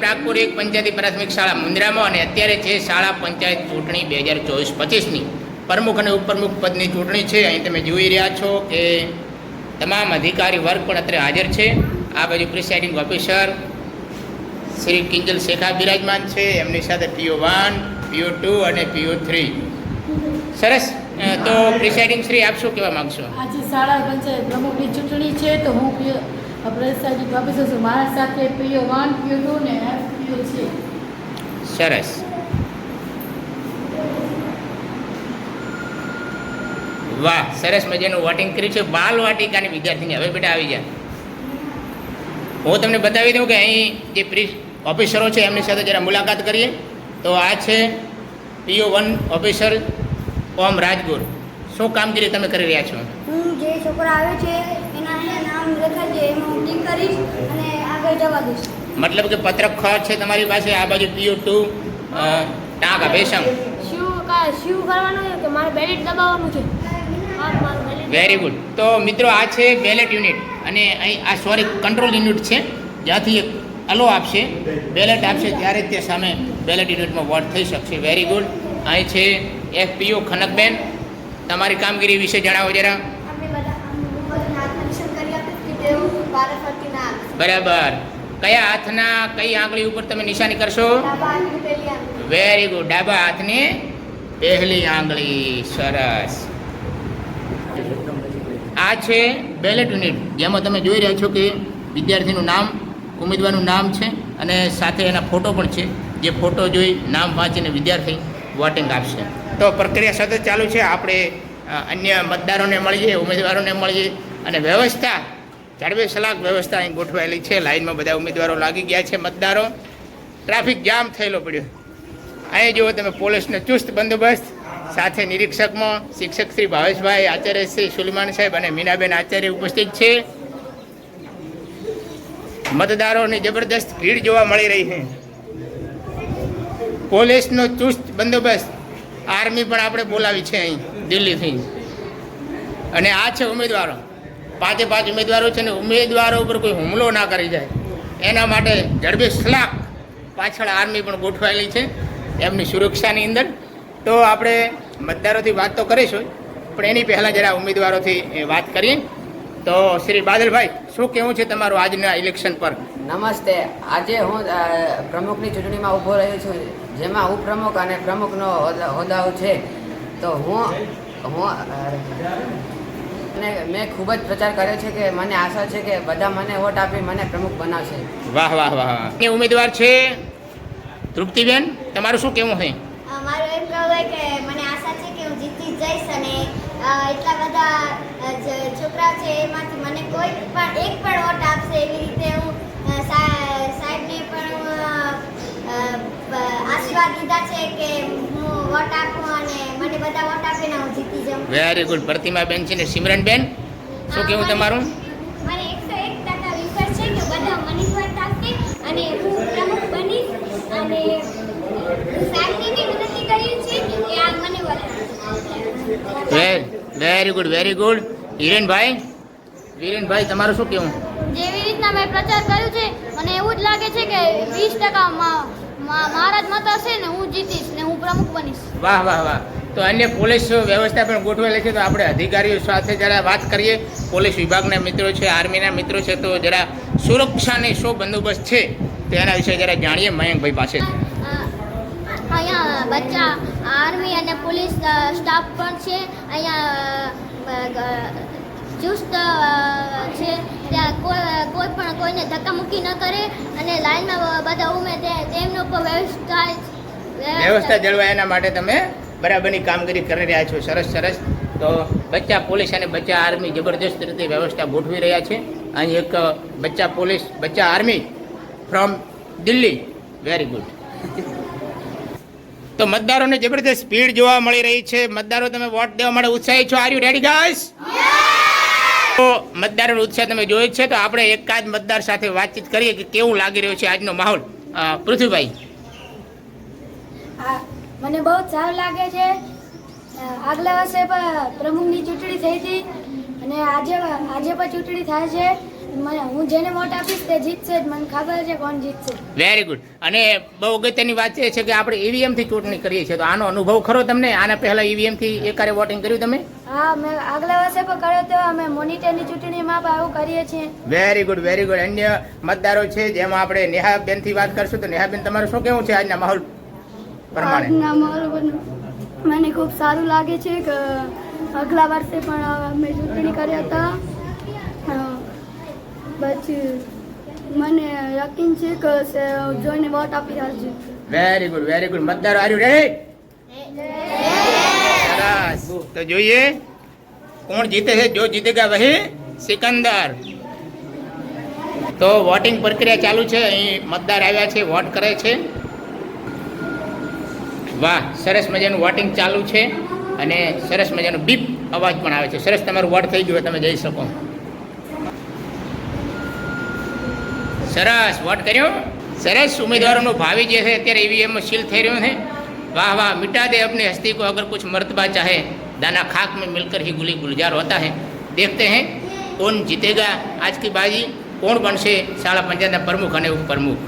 પ્રાગપુર એક પંચાયતી પ્રાથમિક શાળા મુંદ્રામાં અને અત્યારે છે શાળા પંચાયત ચૂંટણી બે હજાર ચોવીસ પચીસની પ્રમુખ અને ઉપપ્રમુખ પદની ચૂંટણી છે, અહીં તમે જોઈ રહ્યા છો કે તમામ અધિકારી વર્ગ પણ અત્યારે હાજર છે. આ બાજુ પ્રિસાઇડિંગ ઓફિસર શ્રી કિંજલ શેખા બિરાજમાન છે, એમની સાથે પીઓ વન, પીઓ ટુ અને પીઓ થ્રી. સરસ. તો પ્રિસાઇડિંગ શ્રી, આપ શું કહેવા માગશો? આજે શાળા પંચાયત પ્રમુખની ચૂંટણી છે, તો હું પ્રેસિડેન્ટ ઓફિસર છું મારા સાથે પીઓ વન પીઓ ટુ ને પીઓ છે? સરસ. વાહ સરસ મજાનું વોટિંગ કર્યું છે. બાલ વાટિકાની વિદ્યાર્થીની. હવે બેટા આવી જાય હું તમને બતાવી દઉં કે અહીં જે પ્રી ઓફિસરો છે એમની સાથે જરા મુલાકાત કરીએ. તો આ છે પીઓ વન ઓફિસર ઓમ રાજગુર. શું કામગીરી તમે કરી રહ્યા છો? હું જે છોકરા આવ્યો છે એના નામ લખાય એમાં હું ટીક કરીશ અને આગળ જવા દઈશ. મતલબ કે પત્રક ખ છે તમારી પાસે આ બાજુ પીઓ ટુ ટાંકા ભેસંગ શું કા શું કરવાનું છે? કે મારે બેલેટ દબાવવાનું છે? હા મારું બેલેટ વેરી ગુડ તો મિત્રો આ છે બેલેટ યુનિટ અને અહીં આ સોરી કંટ્રોલ યુનિટ છે. જ્યાંથી એક અલો આપશે બેલેટ આપશે ત્યારે તે સામે બેલેટ યુનિટમાં વોટ થઈ શકશે. વેરી ગુડ અહીં છે એફપીઓ ખનકબેન. તમારી કામગીરી વિશે જણાવો જરા આપણે બધા હું બધાને હાથ નિશાન કરી આપીશ કે તેઓ વારે ફરતી ના આવે બરાબર. કયા હાથના કઈ આંગળી ઉપર તમે નિશાની કરશો. વેરી ગુડ ડાબા હાથની પહેલી આંગળી. સરસ. આ છે બેલેટ યુનિટ જેમાં તમે જોઈ રહ્યા છો કે વિદ્યાર્થીનું નામ ઉમેદવારનું નામ છે અને સાથે એના ફોટો પણ છે. જે ફોટો જોઈ નામ વાંચીને વિદ્યાર્થી વોટિંગ આપશે. તો પ્રક્રિયા સતત ચાલુ છે. આપણે અન્ય મતદારોને મળીએ ઉમેદવારોને મળીએ અને વ્યવસ્થા સલાક વ્યવસ્થા અહીં ગોઠવાયેલી છે. લાઇનમાં બધા ઉમેદવારો લાગી ગયા છે મતદારો. ટ્રાફિક જામ થયેલો પડ્યો. અહીં જુઓ તમે પોલીસનો ચુસ્ત બંદોબસ્ત. સાથે નિરીક્ષકમાં શિક્ષક શ્રી ભાવેશભાઈ, આચાર્ય શ્રી સુલેમાન સાહેબ અને મીનાબેન આચાર્ય ઉપસ્થિત છે. મતદારોની જબરદસ્ત ભીડ જોવા મળી રહી છે. પોલીસનો ચુસ્ત બંદોબસ્ત. આર્મી પણ આપણે બોલાવી છે અહીં, દિલ્હીથી. અને આ છે ઉમેદવારો. પાંચે પાંચ ઉમેદવારો છે ને ઉમેદવારો ઉપર કોઈ હુમલો ના કરી જાય. એના માટે ઝડપી સલાક પાછળ આર્મી પણ ગોઠવાયેલી છે એમની સુરક્ષાની અંદર. તો આપણે મતદારોથી વાત તો કરીશું, પણ એની પહેલાં જરા ઉમેદવારોથી વાત કરીએ. તો શ્રી બાદલભાઈ, શું કહેવું છે તમારું આજના ઇલેક્શન પર? નમસ્તે. આજે હું પ્રમુખની ચૂંટણીમાં ઊભો રહ્યો છું. જેમાં ઉપપ્રમુખ અને પ્રમુખનો હોદ્દાઓ છે. તો હું હું અને મેં ખૂબ જ પ્રચાર કર્યો છે કે મને આશા છે કે બધા મને વોટ આપી મને પ્રમુખ બનાવશે. વાહ વાહ વાહ એ ઉમેદવાર છે? તૃપ્તિબેન તમારું શું કહેવું છે? મારું એમ કહેવું હોય કે મને આશા છે કે હું જીતી જ જઈશ અને એટલા બધા છોકરા છે એમાંથી મને કોઈ પણ એક પણ વોટ આપશે એવી રીતે હું અ, સા- સાહેબને પણ હું અ, અ, બ- આશીર્વાદ દીધા છે કે હું વોટ આપું અને મને બધા વોટ આપીને હું જીતી જાઉં વેરી ગુડ પ્રતિમાબેન છે ને સિમરનબેન? શું કહેવું તમારું? વેરી ગુડ વેરી ગુડ હિરેનભાઈ? હિરેનભાઈ તમારું શું કહેવું જેવી રીતના મેં પ્રચાર કર્યો છે મને એવું જ લાગે છે કે વીસ ટકા મારા જ મત હશે ને હું જીતીશ ને હું પ્રમુખ બનીશ. વાહ વાહ વાહ. તો અન્ય પોલીસ વ્યવસ્થા પણ ગોઠવેલી છે તો આપણે અધિકારીઓ સાથે જરા વાત કરીએ. પોલીસ વિભાગના મિત્રો છે આર્મીના મિત્રો છે તો જરા સુરક્ષાની શું બંદોબસ્ત છે તેના વિશે જરા જાણીએ મયંકભાઈ પાસે. અહીંયા બચ્ચા આર્મી અને પોલીસ સ્ટાફ પણ છે. અહીંયા ચુસ્ત છે. ત્યાં કોઈ પણ કોઈને ધક્કામુક્કી ન કરે અને લાઈનમાં બધા ઉમે તેમનો પણ વ્યવસ્થા વ્યવસ્થા જળવાય એના માટે તમે બરાબરની કામગીરી કરી રહ્યા છો. સરસ સરસ. તો બચ્ચા પોલીસ અને બચ્ચા આર્મી જબરદસ્ત રીતે વ્યવસ્થા ગોઠવી રહ્યા છે. અહીં એક બચ્ચા પોલીસ બચ્ચા army from Delhi. Very good તો મતદારોને જબરદસ્ત સ્પીડ જોવા મળી રહી છે. મતદારો તમે વોટ દેવા માટે ઉત્સાહી છો? આર યુ રેડી ગાઈસ તો મતદારોનો ઉત્સાહ તમે જોયો છે. તો આપણે એકાદ મતદાર સાથે વાતચીત કરીએ કે કેવું લાગી રહ્યો છે આજનો માહોલ? પૃથ્વીભાઈ. મને બહુ સારું લાગે છે. આગલા વર્ષે પણ પ્રમુખની ચૂંટણી થઈ હતી અને આજે આજે પણ ચૂંટણી થાય છે. મને હું જેને વોટ આપીશ તે જીતશે જ. મને ખબર છે કોણ જીતશે. વેરી ગુડ અને બહુ અગત્યની વાત એ છે કે આપણે ઈવીએમથી ચૂંટણી કરીએ છીએ. તો આનો અનુભવ ખરો તમને? આના પહેલા ઈવીએમથી એકારે વોટિંગ કર્યું તમે? હા મેં આગલા વર્ષે પણ કર્યો તો અમે મોનિટરની ચૂંટણીમાં પણ આવું કરીએ છીએ. વેરી ગુડ વેરી ગુડ અન્ય મતદારો છે જેમાં આપણે નેહાબેનથી વાત કરશું. તો નેહાબેન તમારું શું કેવું છે આજના માહોલ પ્રમાણે. મને ખૂબ સારું લાગે છે કે આગલા વર્ષે પણ અમે ચૂંટણી કર્યા હતા. પછી મને યકીન છે કે જોઈને વોટ આપી રાખજો વેરી ગુડ વેરી ગુડ મતદાર આર્યું રે સરસ તો જોઈએ કોણ જીતે છે જો જીતેગા વહી સિકંદર. તો વોટિંગ પ્રક્રિયા ચાલુ છે અહીં મતદાર આવ્યા છે વોટ કરે છે. વાહ સરસ મજાનું વોટિંગ ચાલુ છે અને સરસ મજાનો બીપ અવાજ પણ આવે છે સરસ તમારું વોટ થઈ ગયું હોય તમે જઈ શકો સરસ વોટ કર્યો સરસ ઉમેદવારોનું ભાવિ જે છે અત્યારે ઈવીએમ સીલ થઈ રહ્યું છે वाह वाह मिटा दे अपनी हस्ती को अगर कुछ मर्तबा चाहे दाना खाक में मिलकर ही गुली गुलजार होता है देखते हैं कौन जीतेगा आज की बाजी કોણ બનશે શાળા પંચાયતના પ્રમુખ અને ઉપપ્રમુખ